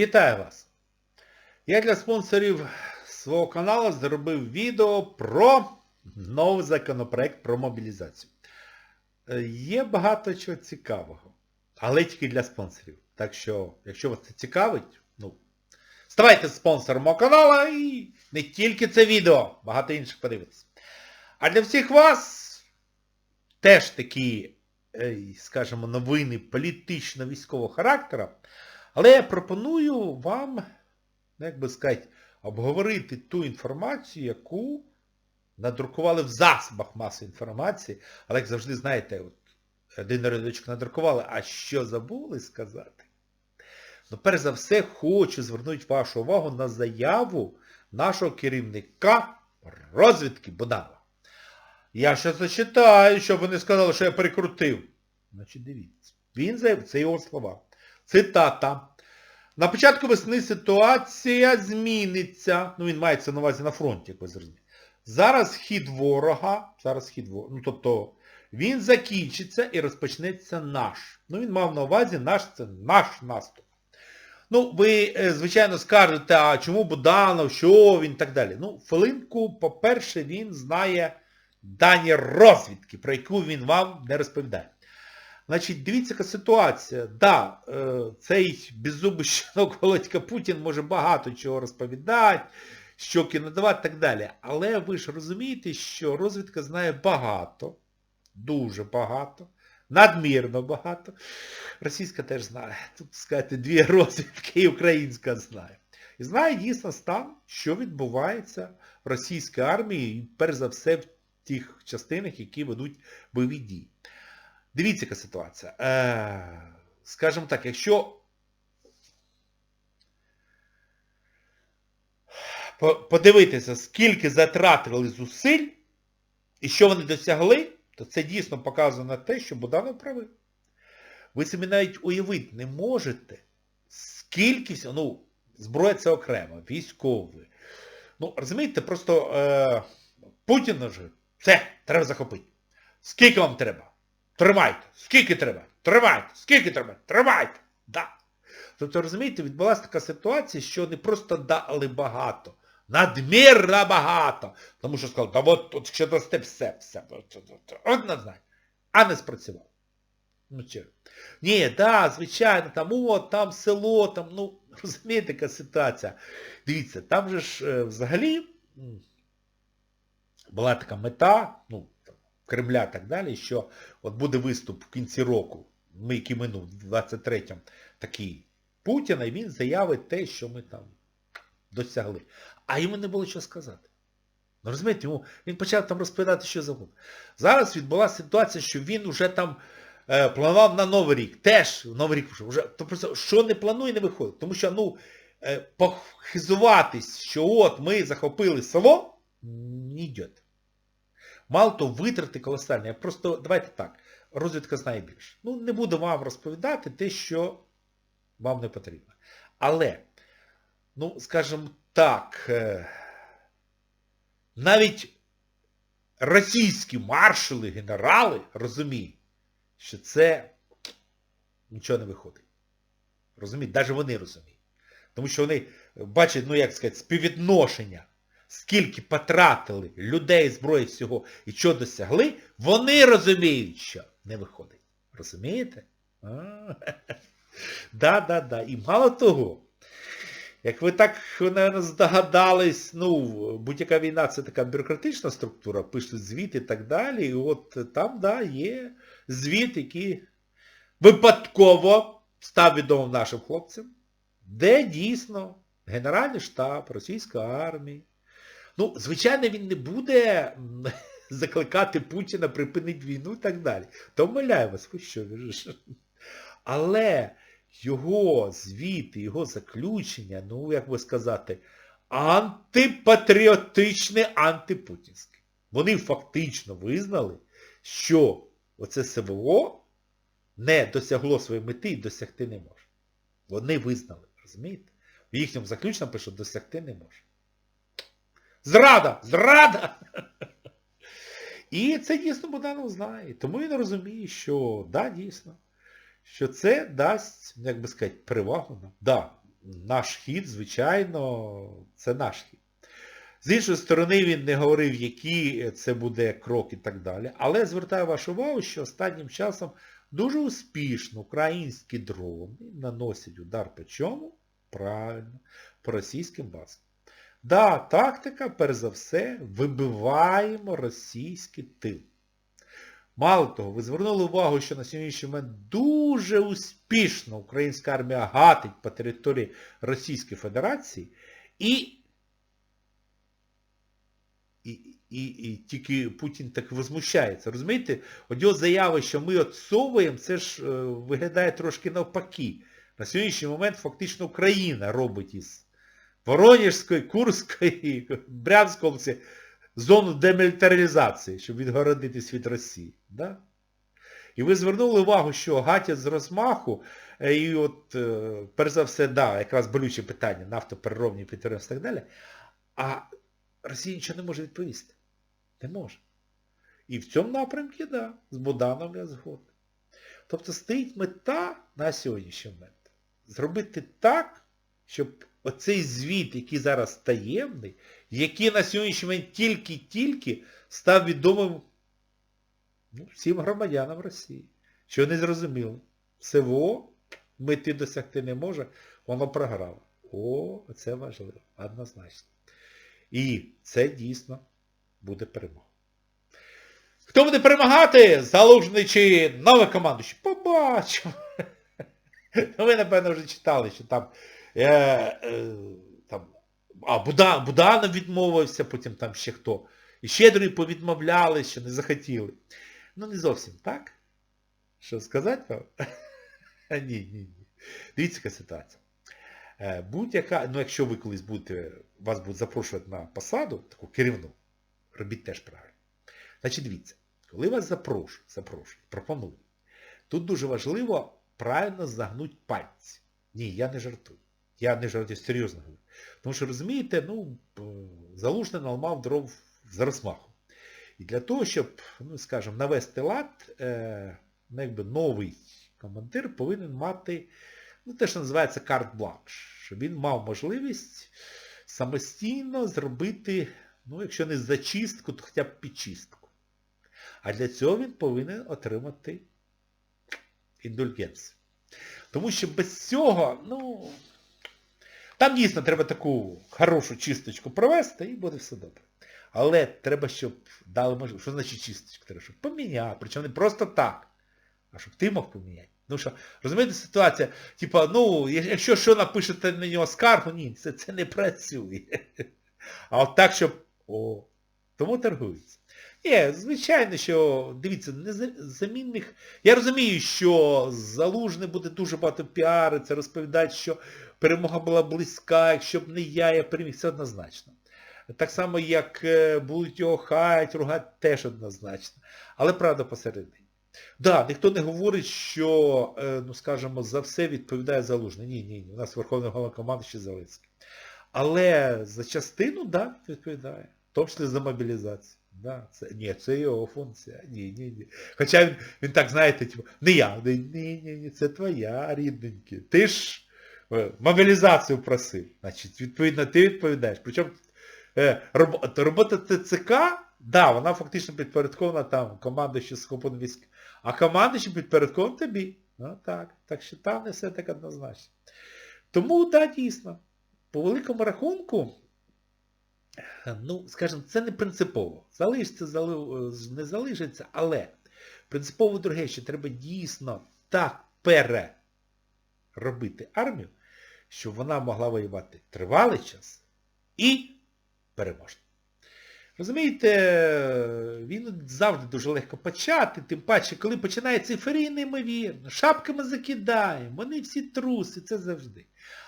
Вітаю вас! Я для спонсорів свого каналу зробив відео про новий законопроект про мобілізацію. Е, Є багато чого цікавого, але тільки для спонсорів. Так що, якщо вас це цікавить, ну, ставайте спонсором мого каналу і не тільки це відео, багато інших подивитися. А для всіх вас теж такі, е, скажімо, новини політично-військового характеру. Але я пропоную вам, ну, як би сказати, обговорити ту інформацію, яку надрукували в засобах масової інформації. Але, як завжди, знаєте, от один рядочок надрукували, а що забули сказати? Ну, перш за все, хочу звернути вашу увагу на заяву нашого керівника розвідки Буданова. Я ще зачитаю, щоб ви не сказали, що я перекрутив. Значить, дивіться. Він заявив, це його слова. Цитата. На початку весни ситуація зміниться. Ну, він мається на увазі на фронті, як ви зрозумієте. Зараз хід ворога, зараз хід ворога, ну тобто він закінчиться і розпочнеться наш. Ну, він мав на увазі наш, це наш наступ. Ну, ви, е, звичайно, скажете, а чому Буданов, що він і так далі. Ну, хвилинку, по-перше, він знає дані розвідки, про яку він вам не розповідає. Значить, дивіться, яка ситуація. Да, е, цей беззубий щенок Володька Путін може багато чого розповідати, щоки надавати і так далі. Але ви ж розумієте, що розвідка знає багато, дуже багато, надмірно багато. Російська теж знає. Тут, сказати, дві розвідки і українська знає. І знає дійсно стан, що відбувається в російській армії, і перш за все в тих частинах, які ведуть бойові дії. Дивіться, яка ситуація. Е, скажімо так, якщо подивитися, скільки затратили зусиль і що вони досягли, то це дійсно показує на те, що Буданов правий. Ви собі навіть уявити не можете, скільки ну, зброя це окремо, військові. Ну, розумієте, просто е, Путін вже, все, треба захопити. Скільки вам треба? Тримайте. Скільки треба? Тримайте. Скільки треба? Тримайте. Да. Тобто, розумієте, відбулася така ситуація, що не просто дали багато, надмірно багато. Тому що сказали, та от тут ще дасте все, все. от, от, от, Однозначно. А не спрацював. Ну? Ні, да, звичайно, там, о, там село, там, ну, розумієте, яка ситуація. Дивіться, там же ж е, взагалі була така мета, ну, Кремля так далі, що от буде виступ в кінці року, ми який минув, в 23-м, такий Путіна, і він заявить те, що ми там досягли. А йому не було що сказати. Ну, розумієте, йому, він почав там розповідати, що завгодно. Зараз відбулася ситуація, що він уже там е, планував на Новий рік. Теж Новий рік вже. вже тобто, що не планує, не виходить. Тому що, ну, е, похизуватись, що от ми захопили село, не йде. Мало того, витрати колосальні. Я просто, давайте так, розвідка знає більше. Ну, не буду вам розповідати те, що вам не потрібно. Але, ну, скажімо так, е, навіть російські маршали, генерали розуміють, що це нічого не виходить. Розуміють? Навіть вони розуміють. Тому що вони бачать, ну як сказати, співвідношення, скільки потратили людей, зброї всього і що досягли, вони розуміють, що не виходить. Розумієте? Да-да-да. І мало того, як ви так, наверное, здогадались, ну, будь-яка війна це така бюрократична структура, пишуть звіт і так далі. І от там, да, є звіт, який випадково став відомим нашим хлопцям, де дійсно Генеральний штаб Російської армії. Ну, звичайно, він не буде закликати Путіна припинити війну і так далі. То вас, ви що, ви. Але його звіти, його заключення, ну, як би сказати, антипатріотичне, антипутінське. Вони фактично визнали, що оце СВО не досягло своєї мети і досягти не може. Вони визнали, розумієте? В їхньому заключеному пишуть, досягти не може. Зрада! Зрада! І це дійсно Буданов знає. Тому він розуміє, що да, дійсно, що це дасть, як би сказати, перевагу нам. Да, наш хід, звичайно, це наш хід. З іншої сторони, він не говорив, які це буде крок і так далі. Але звертаю вашу увагу, що останнім часом дуже успішно українські дрони наносять удар по чому? Правильно, по російським базам. Да, тактика, перш за все, вибиваємо російський тил. Мало того, ви звернули увагу, що на сьогоднішній момент дуже успішно українська армія гатить по території Російської Федерації і і, і, і тільки Путін так возмущається. Розумієте? От його заяви, що ми отсовуємо, це ж е, виглядає трошки навпаки. На сьогоднішній момент фактично Україна робить із Воронежської, Курської, Брянської зону демілітаризації, щоб відгородитись від Росії. Да? І ви звернули увагу, що гатять з розмаху, е, і от, е, перш за все, да, якраз болюче питання, нафтопереробні підприємства і так далі, а Росія нічого не може відповісти. Не може. І в цьому напрямку, да, з Буданом я згоден. Тобто стоїть мета на сьогоднішній момент. Зробити так, щоб оцей звіт, який зараз таємний, який на сьогоднішній момент тільки-тільки став відомим ну, всім громадянам Росії. Що не зрозуміло. СВО мети досягти не може, воно програло. О, це важливо, однозначно. І це дійсно буде перемога. Хто буде перемагати? Залужний чи нове командуючий? Побачимо. Ну, ви, напевно, вже читали, що там, е, е, там а Буда, Буданов відмовився, потім там ще хто. І ще другі повідмовляли, що не захотіли. Ну, не зовсім так. Що сказати вам? Ні, ні, ні. Дивіться, яка ситуація. Е, Будь-яка, ну якщо ви колись будете, вас будуть запрошувати на посаду, таку керівну, робіть теж правильно. Значить, дивіться, коли вас запрошують, запрошують, пропонують, тут дуже важливо правильно загнути пальці. Ні, я не жартую. Я не жартую, серйозно говорю. Тому що, розумієте, ну, Залужний наламав дров з розмаху. І для того, щоб, ну, скажімо, навести лад, е, ну, якби новий командир повинен мати, ну, те, що називається карт-бланш. Щоб він мав можливість самостійно зробити, ну, якщо не зачистку, то хоча б підчистку. А для цього він повинен отримати індульгенцію. Тому що без цього, ну, там дійсно треба таку хорошу чисточку провести і буде все добре. Але треба, щоб дали можливість. Що значить чисточку? Треба, щоб поміняти. Причому не просто так, а щоб ти мог поміняти. Ну що, розумієте, ситуація, типа, ну, якщо що напишете на нього скаргу, ні, це, це не працює. А от так, щоб... О, тому торгується. Ні, звичайно, що, дивіться, незамінних... Я розумію, що Залужний буде дуже багато піариться, розповідати, що перемога була близька, якщо б не я, я переміг, це однозначно. Так само, як е, будуть його хаять, ругати, теж однозначно. Але правда посередині. Да, ніхто не говорить, що, е, ну скажімо, за все відповідає Залужний. Ні, ні, ні. У нас Верховний Головнокомандуючий Зеленський. Але за частину, да, відповідає. В тому числі за мобілізацію. Да, це, Ні, це його функція. Ні, ні, ні. Хоча він, він так, знаєте, типу, не я, ні, ні, ні, це твоя, рідненька. Ти ж е, мобілізацію просив. Значить, відповідно, ти відповідаєш. Причому е, робота, ТЦК, да, вона фактично підпорядкована там командуючи схопом військ. А командуючи підпорядкован тобі. Ну так. Так що там не все так однозначно. Тому, да, дійсно, по великому рахунку, ну, скажімо, це не принципово. Залишиться, не залишиться, але принципово друге, що треба дійсно так переробити армію, щоб вона могла воювати тривалий час і переможно. Розумієте, він завжди дуже легко почати, тим паче, коли починає цифрі неймовірно, шапками закидаємо, вони всі труси, це завжди.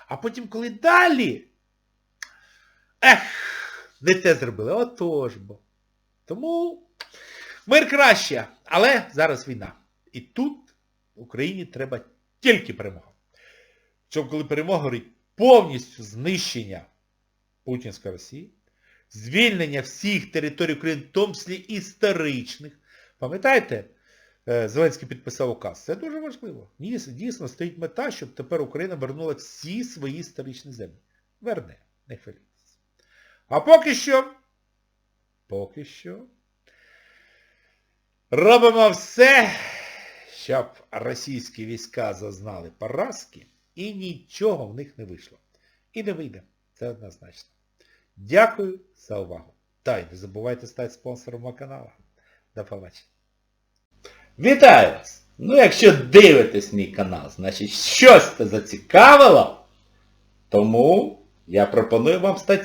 А потім, коли далі, ех, не те зробили, отож бо. Тому мир краще, але зараз війна. І тут Україні треба тільки перемога. Щоб коли перемога говорить повністю знищення Путінської Росії, звільнення всіх територій України, в тому числі історичних. Пам'ятаєте, е, Зеленський підписав указ. Це дуже важливо. Дійсно, стоїть мета, щоб тепер Україна вернула всі свої історичні землі. Верне, не хвилюйтесь. А поки що, поки що, робимо все, щоб російські війська зазнали поразки і нічого в них не вийшло. І не вийде. Це однозначно. Дякую за увагу. Та й не забувайте стати спонсором мого каналу. До побачення. Вітаю вас! Ну, якщо дивитесь мій канал, значить щось це зацікавило. Тому я пропоную вам стати